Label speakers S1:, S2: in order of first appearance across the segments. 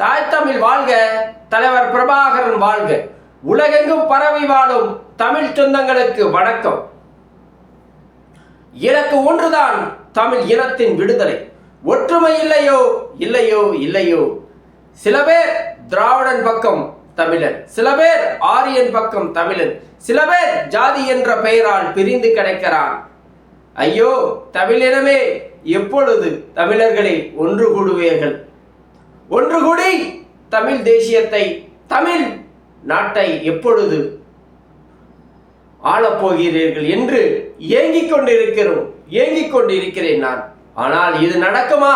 S1: தாய் தமிழ் வாழ்க தலைவர் பிரபாகரன் வாழ்க. உலகெங்கும் பரவி வாழும் தமிழ் சொந்தங்களுக்கு வணக்கம். இலக்கு ஒன்றுதான் தமிழ் இனத்தின் விடுதலை. ஒற்றுமை இல்லையோ இல்லையோ இல்லையோ. சில பேர் திராவிடன் பக்கம் தமிழன் சில பேர் ஆரியன் பக்கம் தமிழன் சில பேர் ஜாதி என்ற பெயரால் பிரிந்து கிடைக்கிறான். ஐயோ தமிழினமே எப்பொழுது தமிழர்களை ஒன்று கூடுவீர்கள்? ஒன்று கூடி தமிழ் தேசியத்தை தமிழ் நாட்டை எப்பொழுது ஆளப்போகிறீர்கள் என்று ஏங்கிக் கொண்டிருக்கிறோம் ஏங்கிக் கொண்டிருக்கிறேன் நான். ஆனால் இது நடக்குமா?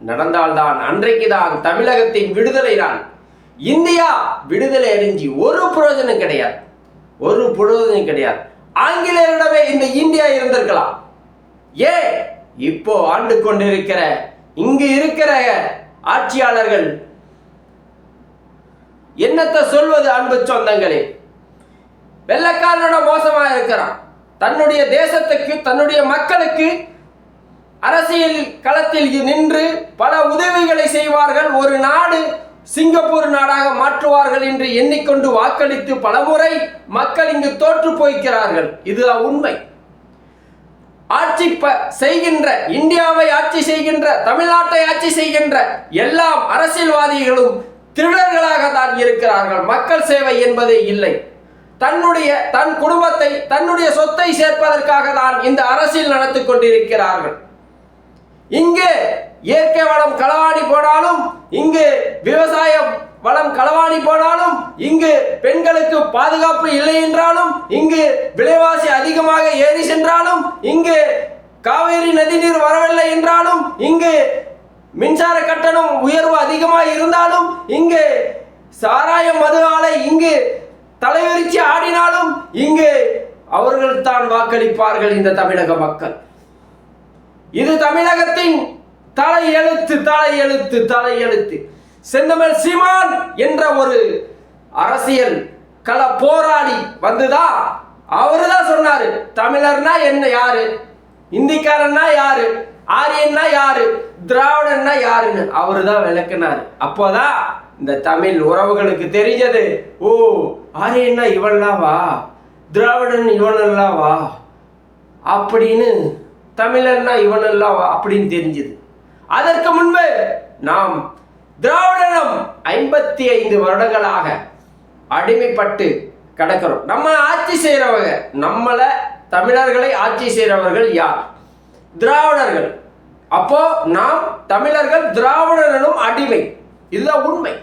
S1: நடந்தால்தான் அன்றைக்குதான் தமிழகத்தின் விடுதலை தான் இந்தியா விடுதலை அறிஞ்சி ஒரு புரோஜனம் கிடையாது. ஒரு புரோஜனம் கிடையாது. ஆங்கிலேயரிடமே இந்த இந்தியா இருந்திருக்கலாம். ஏ இப்போ ஆண்டு கொண்டிருக்கிற இங்கு இருக்கிற ஆட்சியாளர்கள் என்னத்தை சொல்வது அன்பு சொந்தங்களே? வெள்ளக்காரனோட மோசமா இருக்கிறான். தன்னுடைய தேசத்துக்கு தன்னுடைய மக்களுக்கு அரசியல் களத்தில் நின்று பல உதவிகளை செய்வார்கள். ஒரு நாடு சிங்கப்பூர் நாடாக மாற்றுவார்கள் என்று எண்ணிக்கொண்டு வாக்களித்து பலமுறை மக்கள் இங்கு தோற்று போய்க்கிறார்கள். இதுதான் உண்மை. ஆட்சி ப- செய்கின்ற இந்தியாவை ஆட்சி செய்கின்ற தமிழ்நாட்டை ஆட்சி செய்கின்ற எல்லாம் அரசியல்வாதிகளும் திருடர்களாக தான் இருக்கிறார்கள். மக்கள் சேவை என்பதே இல்லை. தன்னுடைய தன் குடும்பத்தை தன்னுடைய சொத்தை சேர்ப்பதற்காக தான் இந்த அரசியல் நடத்தி கொண்டிருக்கிறார்கள். இங்கு இயற்கை வளம் களவாடி போனாலும் இங்கு விவசாயம் வளம் களவாடி போனாலும் இங்கு பெண்களுக்கு பாதுகாப்பு இல்லை என்றாலும் இங்கு விலைவாசி அதிகமாக ஏறி சென்றாலும் இங்கு காவேரி நதிநீர் வரவில்லை என்றாலும் இங்கு மின்சார கட்டணம் உயர்வு அதிகமாக இருந்தாலும் இங்கு சாராய மது ஆலை இங்கு தலைவிரிச்சு ஆடினாலும் இங்கு அவர்கள் தான் வாக்களிப்பார்கள் இந்த தமிழக மக்கள். இது தமிழகத்தின் தலை எழுத்து தலை எழுத்து தலை எழுத்து. செந்தமிழ் சீமான் என்ற ஒரு அரசியல் கள போராளி வந்துதா? அவரு தான் சொன்னாரு தமிழர்னா என்ன யாரு? இந்திக்காரன்னா யாரு? ஆரியன்னா யாரு? திராவிடன்னா யாருன்னு அவரு தான் விளக்குனாரு. அப்போதான் இந்த தமிழ் உறவுகளுக்கு தெரிஞ்சது. ஓ ஆரியன்னா இவன்லாம் திராவிடன் இவனல்லாவா அப்படின்னு தமிழன்னா இவனல்லாவா அப்படின்னு தெரிஞ்சது. அதற்கு முன்பு நாம் திராவிடனம் ஐம்பத்தி ஐந்து வருடங்களாக அடிமைப்பட்டு கிடக்கிறோம். நம்ம ஆட்சி செய்கிறவங்க நம்மளை தமிழர்களை ஆட்சி செய்கிறவர்கள் யார்? திராவிடர்கள். அப்போ நாம் தமிழர்கள் திராவிடனும் அடிமை. இதுதான் உண்மை.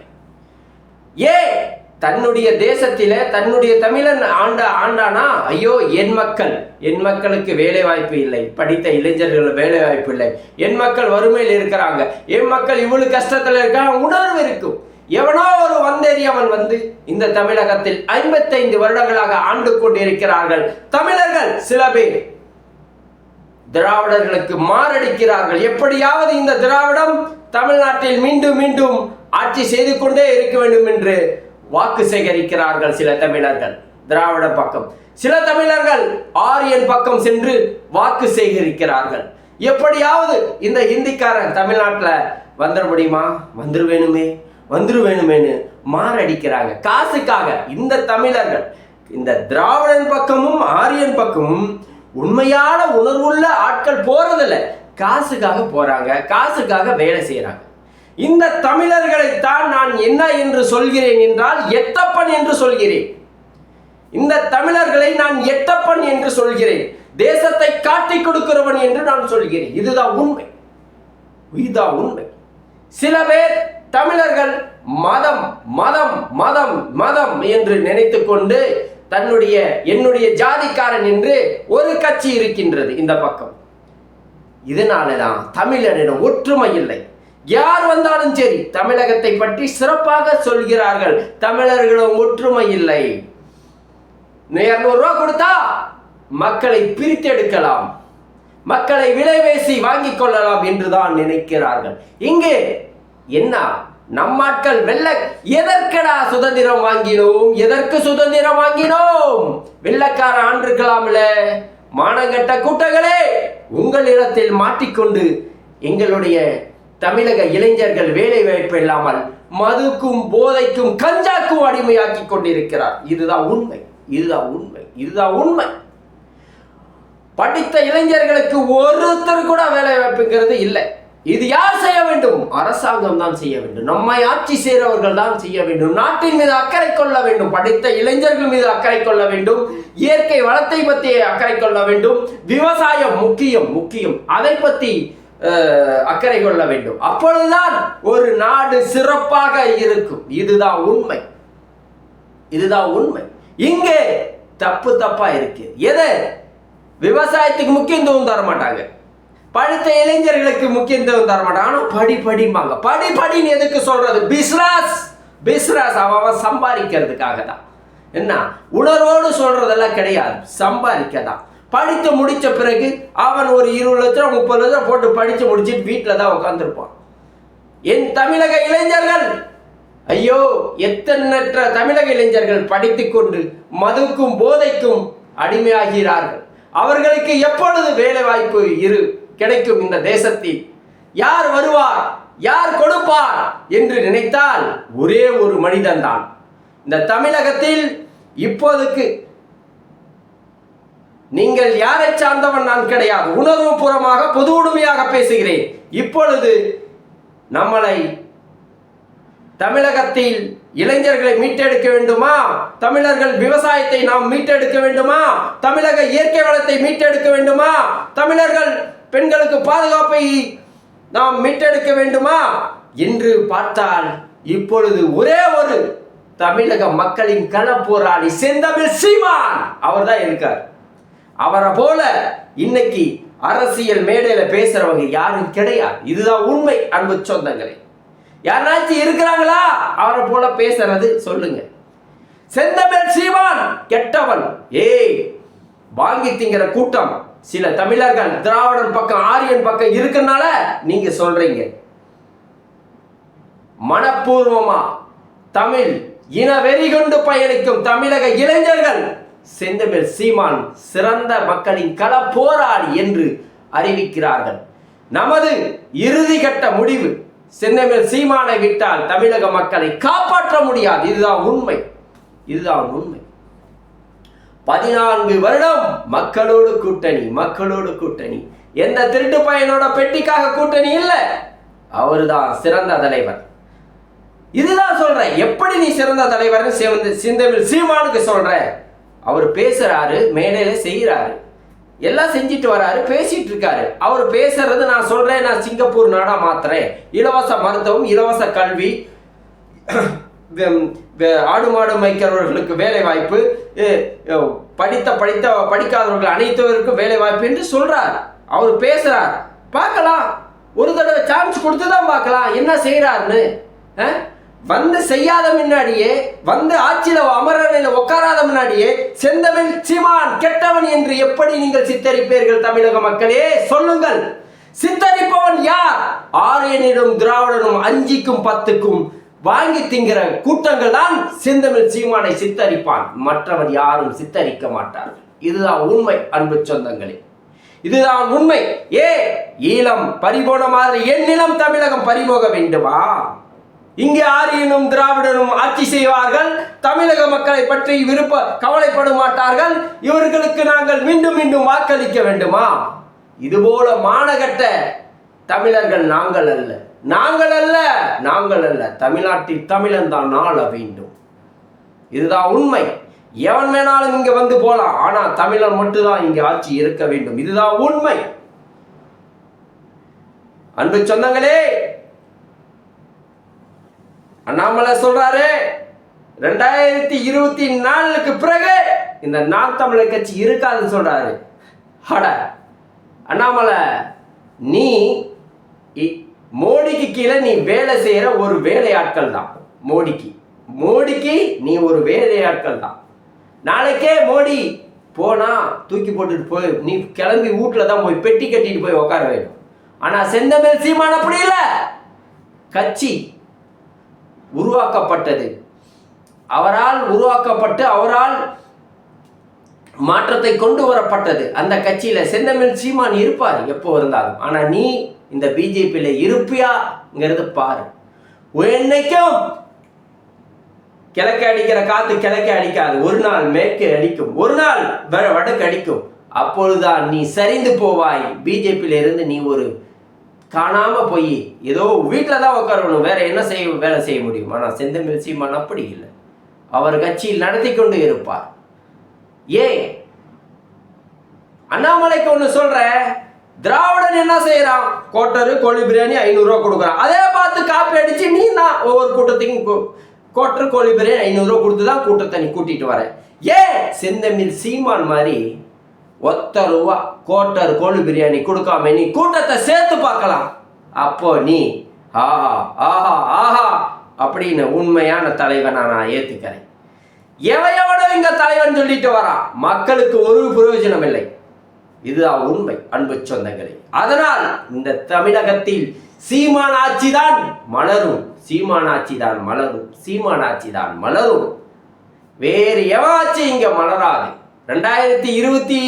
S1: ஏன்? தன்னுடைய தேசத்தில தன்னுடைய தமிழன் ஆண்ட ஆண்டானா? ஐயோ என் மக்கள். என் மக்களுக்கு வேலை வாய்ப்பு இல்லை. படித்த இளைஞர்கள் வேலை வாய்ப்பு இல்லை. என் மக்கள் வறுமையில் இருக்கிறாங்க. என் மக்கள் இவ்வளவு கஷ்டத்துல இருக்காங்க. உணர்வு இருக்கும். எவனோ ஒரு வந்தேறியவன் வந்து இந்த தமிழகத்தில் ஐம்பத்தைந்து வருடங்களாக ஆண்டு கொண்டிருக்கிறார்கள். தமிழர்கள் சில பேர் திராவிடர்களுக்கு மாரடிக்கிறார்கள். எப்படியாவது இந்த திராவிடம் தமிழ்நாட்டில் மீண்டும் மீண்டும் ஆட்சி செய்து கொண்டே இருக்க வேண்டும் என்று வாக்கு சேகரிக்கிறார்கள் சில தமிழர்கள். திராவிட பக்கம். சில தமிழர்கள் ஆரியன் பக்கம் சென்று வாக்கு சேகரிக்கிறார்கள். எப்படியாவது இந்த ஹிந்திக்காரன் தமிழ்நாட்டில் வந்துட முடியுமா? வந்துரு வேணுமே வந்துரு மாரடிக்கிறாங்க. காசுக்காக இந்த தமிழர்கள் இந்த திராவிடன் பக்கமும் ஆரியன் பக்கமும் உண்மையான உணர்வுள்ள ஆட்கள் போறதில்ல. காசுக்காக போறாங்க காசுக்காக வேலை செய்யறாங்க இந்த தமிழர்களைத்தான் நான் என்ன என்று சொல்கிறேன் என்றால் எட்டப்பன் என்று சொல்கிறேன். இந்த தமிழர்களை நான் எட்டப்பன் என்று சொல்கிறேன். தேசத்தை காட்டி கொடுக்கிறவன் என்று நான் சொல்கிறேன். இதுதான் உண்மை. இதுதான் உண்மை. சில பேர் தமிழர்கள் மதம் மதம் மதம் மதம் என்று நினைத்து கொண்டு தன்னுடைய என்னுடைய ஜாதிக்காரன் என்று ஒரு கட்சி இருக்கின்றது இந்த பக்கம். இதனாலதான் தமிழரிடம் ஒற்றுமை இல்லை. யார் வந்தாலும் சரி தமிழகத்தை பற்றி சிறப்பாக சொல்கிறார்கள். தமிழர்களும் ஒற்றுமை இல்லை. இருநூறு ரூபா கொடுத்தா மக்களை பிரித்தெடுக்கலாம் மக்களை விலைவேசி வாங்கிக் கொள்ளலாம் என்றுதான் நினைக்கிறார்கள். இங்கே என்ன? நம் ஆட்கள் வெள்ள எதற்கடா சுதந்திரம் வாங்கினோம்? எதற்கு சுதந்திரம் வாங்கினோம்? வெள்ளக்கார ஆண்டிருக்கலாம்ல மானங்கட்ட கூட்டங்களே உங்களிடத்தில் மாட்டிக்கொண்டு எங்களுடைய தமிழக இளைஞர்கள் வேலை வாய்ப்பு இல்லாமல் மதுக்கும் போதைக்கும் கஞ்சாக்கும் அடிமையாக்கி கொண்டிருக்கிறார். இதுதான் உண்மை. இதுதான் உண்மை. இதுதான் உண்மை. படித்த இளைஞர்களுக்கு ஒருத்தர் கூட வேலை வாய்ப்புங்கிறது இல்லை. இது யார் செய்ய வேண்டும்? அரசாங்கம் தான் செய்ய வேண்டும். நம்மை ஆட்சி செய்கிறவர்கள் தான் செய்ய வேண்டும். நாட்டின் மீது அக்கறை கொள்ள வேண்டும். படித்த இளைஞர்கள் மீது அக்கறை கொள்ள வேண்டும். இயற்கை வளத்தை பற்றி அக்கறை கொள்ள வேண்டும். விவசாயம் முக்கியம் முக்கியம். அதை பற்றி அக்கறை கொள்ள வேண்டும். அப்பொழுதுதான் ஒரு நாடு சிறப்பாக இருக்கும். இதுதான் உண்மை. இதுதான் உண்மை. இங்கே தப்பு தப்பா இருக்கு. எது? விவசாயத்துக்கு முக்கியத்துவம் தர மாட்டாங்க. படித்த இளைஞர்களுக்கு முக்கியத்துவம் தர மாட்டாங்க. ஆனா படி படிம்பாங்க. படி படின்னு எதுக்கு சொல்றது? பிஸ்னஸ் பிஸ்னஸ் அவன் சம்பாதிக்கிறதுக்காக தான் என்ன? உணர்வோடு சொல்றதெல்லாம் கிடையாது. சம்பாதிக்க தான் படித்து முடித்த பிறகு அவன் ஒரு இருபது லட்சம் முப்பது லட்சம் போட்டு படித்து முடிச்சுட்டு வீட்டில் தான் உட்காந்துருப்பான் என் தமிழக இளைஞர்கள் ஐயோ எத்தனற்ற தமிழக இளைஞர்கள் படித்துக்கொண்டு மதுக்கும் போதைக்கும் அடிமையாகிறார்கள். அவர்களுக்கு எப்பொழுது வேலை வாய்ப்பு இரு கிடைக்கும் இந்த தேசத்தில்? யார் வருவார் யார் கொடுப்பார் என்று நினைத்தால் ஒரே ஒரு மனிதன் தான் இந்த தமிழகத்தில் இப்போதைக்கு நீங்கள் யாரை சார்ந்தவன் நான் கிடையாது. உணர்வுபூர்வமாக பொது உடுமையாக பேசுகிறேன். இப்பொழுது நம்மளை தமிழகத்தில் இளைஞர்களை மீட்டெடுக்க வேண்டுமா? தமிழர்கள் விவசாயத்தை நாம் மீட்டெடுக்க வேண்டுமா? தமிழக இயற்கை வளத்தை மீட்டெடுக்க வேண்டுமா? தமிழர்கள் பெண்களுக்கு பாதுகாப்பை நாம் மீட்டெடுக்க வேண்டுமா? என்று பார்த்தால் இப்பொழுது ஒரே ஒரு தமிழக மக்களின் களப்போராளி செந்தமிழ் சீமான் அவர்தான் இருக்கார். அவரை போல இன்னைக்கு அரசியல் மேடையில பேசுறவங்க யாரும் கிடையாது. இதுதான் உண்மை அன்பு சொந்தங்களே. யாராச்சும் இருக்கிறாங்களா? அவரை போல பேசுறது சொல்லுங்க. செந்தமிழ் சீமான் கெட்டவன். ஏய் வாங்கி திங்கிற கூட்டம். சில தமிழர்கள் திராவிடன் பக்கம் ஆரியன் பக்கம் இருக்கனால நீங்க சொல்றீங்க. மனப்பூர்வமா தமிழ் இன வெறி கொண்டு பயணிக்கும் தமிழக இளைஞர்கள் செந்தமிழ் சீமான் சிறந்த மக்களின் கள போராளி என்று அறிவிக்கிறார்கள். நமது இறுதி கட்ட முடிவு செந்தமிழ் சீமானை விட்டால் தமிழக மக்களை காப்பாற்ற முடியாது. இதுதான் உண்மை. இதுதான் உண்மை. பதினான்கு வருடம் மக்களோடு கூட்டணி மக்களோடு கூட்டணி. எந்த திருட்டு பையனோட பெட்டிக்காக கூட்டணி இல்லை. அவர்தான் சிறந்த தலைவர். இதுதான் சொல்றேன். எப்படி நீ சிறந்த தலைவர்னு சிந்தமிழ் சீமானுக்கு சொல்ற அவர் பேசுறாரு மேடையில செய்யறாரு எல்லாம் செஞ்சுட்டு வராரு பேசிட்டு இருக்காரு அவர் பேசுறது நான் சொல்றேன் நான் சிங்கப்பூர் நாடா மாத்துறேன். இலவச மருத்துவம் இலவச கல்வி ஆடு மாடு மைக்கிறவர்களுக்கு வேலை வாய்ப்பு படித்த படித்த படிக்காதவர்கள் அனைத்தவருக்கும் வேலை வாய்ப்பு என்று சொல்றார். அவர் பேசுறார். பார்க்கலாம். ஒரு தடவை சான்ஸ் கொடுத்து தான் பார்க்கலாம். என்ன செய்யறாருன்னு வந்து செய்யாத முன்னாடியே வந்து ஆட்சியில அமரணையில உட்காராத முன்னாடியே செந்தமிழ் சீமான் கெட்டவன் என்று எப்படி நீங்கள் சித்தரிப்பீர்கள் தமிழக மக்களே? சொல்லுங்கள். சித்தரிப்பவன் யார்? ஆரியனிடம் திராவிடனும் அஞ்சிக்கும் பத்துக்கும் வாங்கி திங்கிற கூட்டங்கள் தான் செந்தமிழ் சீமானை சித்தரிப்பான். மற்றவர் யாரும் சித்தரிக்க மாட்டார்கள் இதுதான் உண்மை அன்பு சொந்தங்களே. இதுதான் உண்மை. ஏ ஈழம் பறிபோன மாதிரி என் நிலம் தமிழகம் பறிபோக வேண்டுமா? இங்கே ஆரியனும் திராவிடனும் ஆட்சி செய்வார்கள். தமிழக மக்களை பற்றி விருப்ப கவலைப்பட மாட்டார்கள். இவர்களுக்கு நாங்கள் மீண்டும் மீண்டும் வாக்களிக்க வேண்டுமா? இதுபோல மானகட்ட தமிழர்கள் நாங்கள் அல்ல. நாங்கள் அல்ல நாங்கள் அல்ல. தமிழ்நாட்டில் தமிழன் தான் ஆள வேண்டும். இதுதான் உண்மை. எவன் வேணாலும் இங்க வந்து போலாம் ஆனா தமிழன் மட்டும்தான் இங்கே ஆட்சி இருக்க வேண்டும். இதுதான் உண்மை. அன்பு சொந்தங்களே அண்ணாமலை சொல்றாரு ரெண்டாயிரத்தி இருபத்தி நாலுக்கு பிறகு இந்த நாம் தமிழர் கட்சி இருக்காதுன்னு சொல்றாரு. அட அண்ணாமலை நீ இ- மோடிக்கு கீழே நீ வேலை செய்யற ஒரு வேலையாட்கள் தான். மோடிக்கு மோடிக்கு நீ ஒரு வேலையாட்கள் தான். நாளைக்கே மோடி போனா தூக்கி போட்டுட்டு போய் நீ கிளம்பி வீட்டுல தான் போய் பெட்டி கட்டிட்டு போய் உட்கார வேணும் ஆனா செந்தமிழ் சீமான் அப்படி இல்லை. கட்சி உருவாக்கப்பட்டது. அவரால் உருவாக்கப்பட்டு அவரால் மாற்றத்தை கொண்டு வரப்பட்டது. அந்த கட்சியில செந்தமிழ் சீமான் இருப்பார் எப்போ இருந்தாலும். ஆனா நீ இந்த பிஜேபியில இருப்பியா இங்கிறது பாரு. என்னைக்கும் கிழக்கு அடிக்கிற காத்து கிழக்கு அடிக்காது. ஒரு நாள் மேற்கு அடிக்கும். ஒரு நாள் வட வடக்கு அடிக்கும். அப்பொழுதுதான் நீ சரிந்து போவாய். பிஜேபியில இருந்து நீ ஒரு காணாம போய் ஏதோ வீட்டில் தான் உட்காரணும். வேற என்ன செய்ய வேலை செய்ய முடியும்? ஆனால் செந்தமிழ் சீமான் அப்படி இல்லை. அவர் கட்சியில் நடத்தி கொண்டு இருப்பார். ஏன்? அண்ணாமலைக்கு ஒன்று சொல்கிற திராவிடன் என்ன செய்யறான்? கோட்டரு கோழி பிரியாணி ஐநூறுரூவா கொடுக்குறான். அதே பார்த்து காப்பி அடிச்சு நீ தான் ஒவ்வொரு கூட்டத்துக்கும் கோ- கோட்டரு கோழி பிரியாணி ஐநூறுரூவா கொடுத்து தான் கூட்டத்தை நீ கூட்டிட்டு வர. ஏன்? செந்தமிழ் சீமான் மாதிரி ஒத்த ரூபா கோட்டர் கோழி பிரியாணி கொடுக்காம நீ கூட்டத்தை சேர்த்து பார்க்கலாம். அப்போ நீ ஆஹா ஆஹா ஆஹா அப்படின்னு உண்மையான தலைவனை நான் ஏத்துக்கிறேன். எவன் எவனோ இங்க தலைவன் சொல்லிட்டு வரான் மக்களுக்கு ஒரு பிரயோஜனம் இல்லை. இதுதான் உண்மை அன்பு சொந்தங்களே. அதனால் இந்த தமிழகத்தில் சீமான் ஆட்சி தான் மலரும் சீமான் ஆட்சி தான் மலரும் சீமான் ஆட்சி தான் மலரும். வேறு எவாச்சும் இங்க மலராது. ரெண்டாயிரத்தி இருபத்தி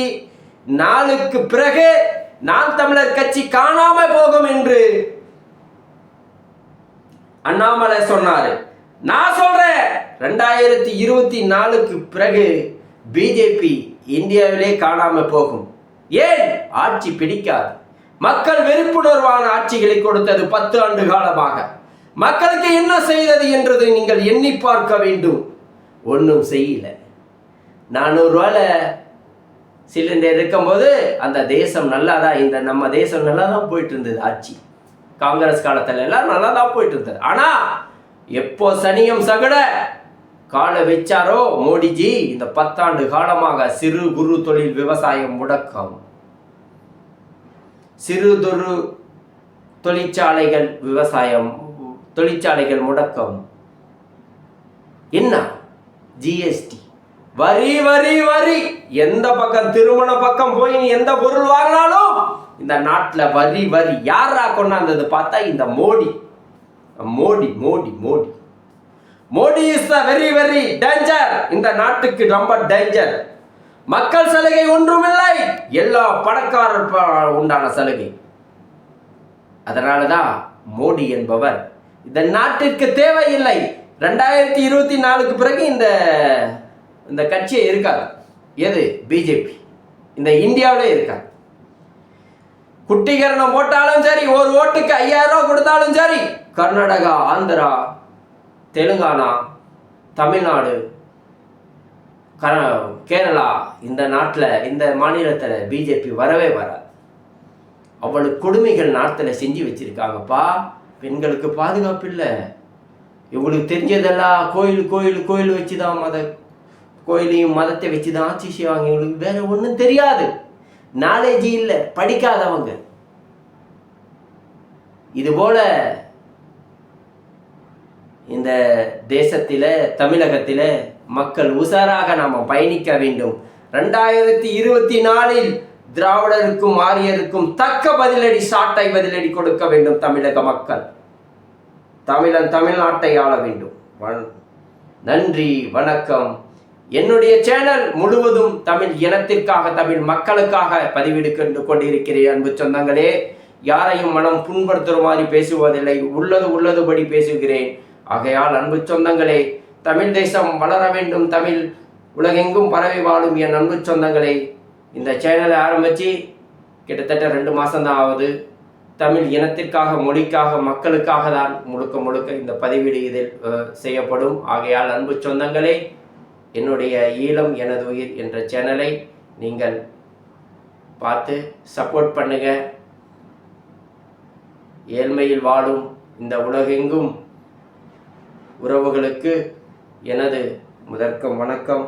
S1: நாளுக்கு பிறகு நான் தமிழர் கட்சி காணாம போகும் என்று அண்ணாமலை சொன்னாரு. நான் சொல்றேன் ரெண்டாயிரத்தி இருபத்தி நாலுக்கு பிறகு பிஜேபி இந்தியாவிலே காணாம போகும். ஏன்? ஆட்சி பிடிக்காது. மக்கள் வெறுப்புணர்வான ஆட்சிகளை கொடுத்தது பத்து ஆண்டு காலமாக. மக்களுக்கு என்ன செய்தது என்றதை நீங்கள் எண்ணி பார்க்க வேண்டும். ஒன்றும் செய்யல. நானூறுரூவால சிலிண்டர் இருக்கும்போது அந்த தேசம் நல்லா தான் இந்த நம்ம தேசம் நல்லா தான் போயிட்டு இருந்தது ஆட்சி. காங்கிரஸ் காலத்துல எல்லாம் நல்லா தான் போயிட்டு இருந்தது ஆனா எப்போ சனியம் சகட காலை வச்சாரோ மோடிஜி இந்த பத்தாண்டு காலமாக சிறு குறு தொழில் விவசாயம் முடக்கம். சிறு துரு தொழிற்சாலைகள் விவசாயம் தொழிற்சாலைகள் முடக்கம். என்ன? ஜிஎஸ்டி வரி வரி வரி. எந்த பக்கம் திருமண பக்கம் போய் நீ எந்த பொருள் வாங்கினாலும் இந்த நாட்டில் வரி வரி. யாரா கொண்டாந்தது பார்த்தா இந்த Modi. Modi Modi Modi. Modi is the very very danger இந்த நாட்டுக்கு ரொம்ப டேஞ்சர் மக்கள் சலுகை ஒன்றும் இல்லை எல்லா பணக்காரர் ப- உண்டான சலுகை. அதனாலதான் மோடி என்பவர் இந்த நாட்டிற்கு தேவையில்லை. ரெண்டாயிரத்தி இருபத்தி நாலுக்கு பிறகு இந்த இந்த கட்சியே இருக்காது. எது? பிஜேபி இந்த இந்தியாவிலே இருக்காது. குட்டிகரணம் போட்டாலும் சரி ஒரு ஓட்டுக்கு ஐயாயிரம் ரூபா கொடுத்தாலும் சரி கர்நாடகா ஆந்திரா தெலுங்கானா தமிழ்நாடு கர கேரளா இந்த நாட்டில் இந்த மாநிலத்தில் பிஜேபி வரவே வராது. அவ்வளவு கொடுமைகள் நாட்டில் செஞ்சு வச்சிருக்காங்கப்பா. பெண்களுக்கு பாதுகாப்பு இல்லை. இவங்களுக்கு தெரிஞ்சதெல்லாம் கோயில் கோயில் கோயில் வச்சு தான் மத கோயிலையும் மதத்தை வச்சு தான் ஆட்சி செய்வாங்க. இவங்களுக்கு வேற ஒன்றும் தெரியாது. நாலேஜ் இல்லை. படிக்காதவங்க. இது போல இந்த தேசத்தில தமிழகத்தில மக்கள் உசாராக நாம் பயணிக்க வேண்டும். ரெண்டாயிரத்தி இருபத்தி நாலில் திராவிடருக்கும் ஆரியருக்கும் தக்க பதிலடி சாட்டை பதிலடி கொடுக்க வேண்டும் தமிழக மக்கள். தமிழன் தமிழ்நாட்டை ஆள வேண்டும். நன்றி வணக்கம். என்னுடைய சேனல் முழுவதும் தமிழ் இனத்திற்காக தமிழ் மக்களுக்காக பதிவிடு கொண்டு கொண்டிருக்கிறேன் அன்பு சொந்தங்களே. யாரையும் மனம் புண்படுத்துற மாதிரி பேசுவதில்லை. உள்ளது உள்ளதுபடி பேசுகிறேன். ஆகையால் அன்பு சொந்தங்களே தமிழ் தேசம் வளர வேண்டும். தமிழ் உலகெங்கும் பரவி வாழும் என் அன்பு சொந்தங்களே. இந்த சேனலை ஆரம்பித்து கிட்டத்தட்ட ரெண்டு மாதம்தான் ஆகுது. தமிழ் இனத்திற்காக மொழிக்காக மக்களுக்காக தான் முழுக்க முழுக்க இந்த பதிவீடு இதில் செய்யப்படும். ஆகையால் அன்பு சொந்தங்களே என்னுடைய ஈழம் எனது உயிர் என்ற சேனலை நீங்கள் பார்த்து சப்போர்ட் பண்ணுங்க. ஏழ்மையில் வாழும் இந்த உலகெங்கும் உறவுகளுக்கு எனது முதற்கும் வணக்கம்.